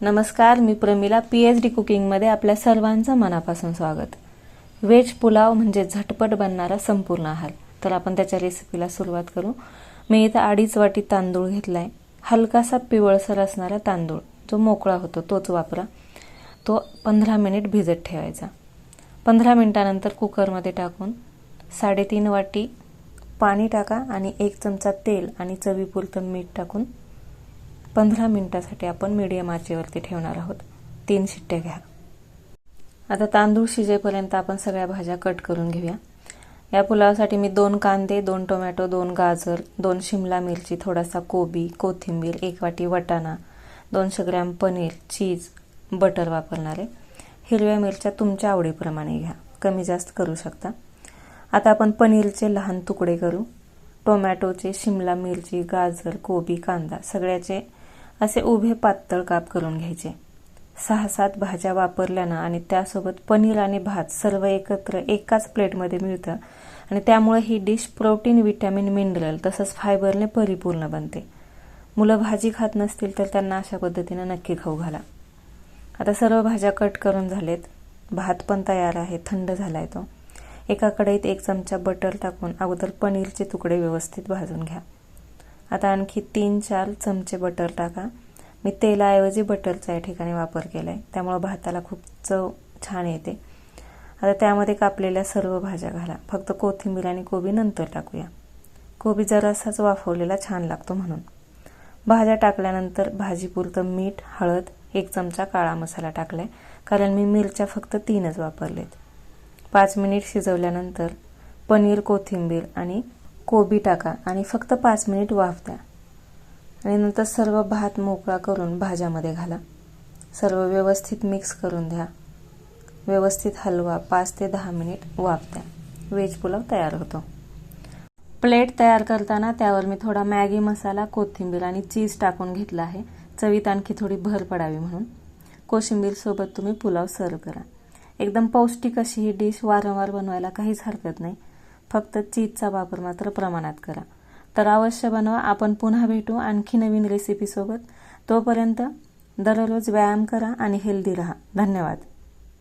नमस्कार मी Pramila P H D कुकिंगमध्ये आपल्या सर्वांचं मनापासून स्वागत. व्हेज पुलाव म्हणजे झटपट बनणारा संपूर्ण आहार. तर आपण त्याच्या रेसिपीला सुरुवात करू. मी इथं अडीच वाटी तांदूळ घेतला आहे हलकासा पिवळसर असणारा तांदूळ जो मोकळा होतो तोच वापरा. तो पंधरा मिनिट भिजत ठेवायचा. पंधरा मिनिटानंतर कुकरमध्ये टाकून साडेतीन वाटी पाणी टाका आणि एक चमचा तेल आणि चवीपुरतं मीठ टाकून पंधरा मिनिटासाठी आपण मीडियम आचेवरती ठेवणार आहोत. तीन शिट्ट्या घ्या. आता तांदूळ शिजेपर्यंत आपण सगळ्या भाज्या कट करून घेऊया. या पुलावासाठी मी दोन कांदे दोन टोमॅटो दोन गाजर दोन शिमला मिरची थोडासा कोबी कोथिंबीर एक वाटी वटाणा दोनशे ग्रॅम पनीर चीज बटर वापरणार. आहे हिरव्या मिरच्या तुमच्या आवडीप्रमाणे घ्या. कमी जास्त करू शकता. आता आपण पनीरचे लहान तुकडे करू. टोमॅटोचे शिमला मिरची गाजर कोबी कांदा सगळ्याचे असे उभे पातळ काप करून घ्यायचे. सहा सात भाज्या वापरल्यानं आणि त्यासोबत पनीर आणि भात सर्व एकत्र एकाच प्लेटमध्ये मिळतं आणि त्यामुळे ही डिश प्रोटीन विटॅमिन मिनरल तसंच फायबरने परिपूर्ण बनते. मुलं भाजी खात नसतील तर त्यांना अशा पद्धतीनं नक्की खाऊ घाला. आता सर्व भाज्या कट करून झालेत. भात पण तयार आहे थंड झालाय तो. एका कढईत एक चमचा बटर टाकून अगोदर पनीरचे तुकडे व्यवस्थित भाजून घ्या. आता आणखी तीन चार चमचे बटर टाका. मी तेलाऐवजी बटरचा या ठिकाणी वापर केला आहे त्यामुळं भाताला खूप चव छान येते. आता त्यामध्ये कापलेल्या सर्व भाज्या घाला. फक्त कोथिंबीर आणि कोबी नंतर टाकूया. कोबी जरासाच वाफवलेला छान लागतो म्हणून. भाज्या टाकल्यानंतर भाजीपुरतं मीठ हळद एक चमचा काळा मसाला टाकलाय. कारण मी मिरच्या फक्त तीनच वापरलेत. पाच मिनिट शिजवल्यानंतर पनीर कोथिंबीर आणि कोबी टाका आणि फक्त पाच मिनिट वाफ द्या आणि नंतर सर्व भात मोकळा करून भाज्यामध्ये घाला. सर्व व्यवस्थित मिक्स करून द्या व्यवस्थित हलवा पाच ते दहा मिनिट वाफ द्या व्हेज पुलाव तयार होतो. प्लेट तयार करताना त्यावर मी थोडा मॅगी मसाला कोथिंबीर आणि चीज टाकून घेतला आहे. चवीत आणखी थोडी भर पडावी म्हणून. कोशिंबीरसोबत तुम्ही पुलाव सर्व करा. एकदम पौष्टिक अशी ही डिश वारंवार बनवायला काहीच हरकत नाही. फक्त चीजचा वापर मात्र प्रमाणात करा. तर अवश्य बनवा. आपण पुन्हा भेटू आणखी नवीन रेसिपीसोबत तोपर्यंत दररोज व्यायाम करा आणि हेल्दी राहा. धन्यवाद.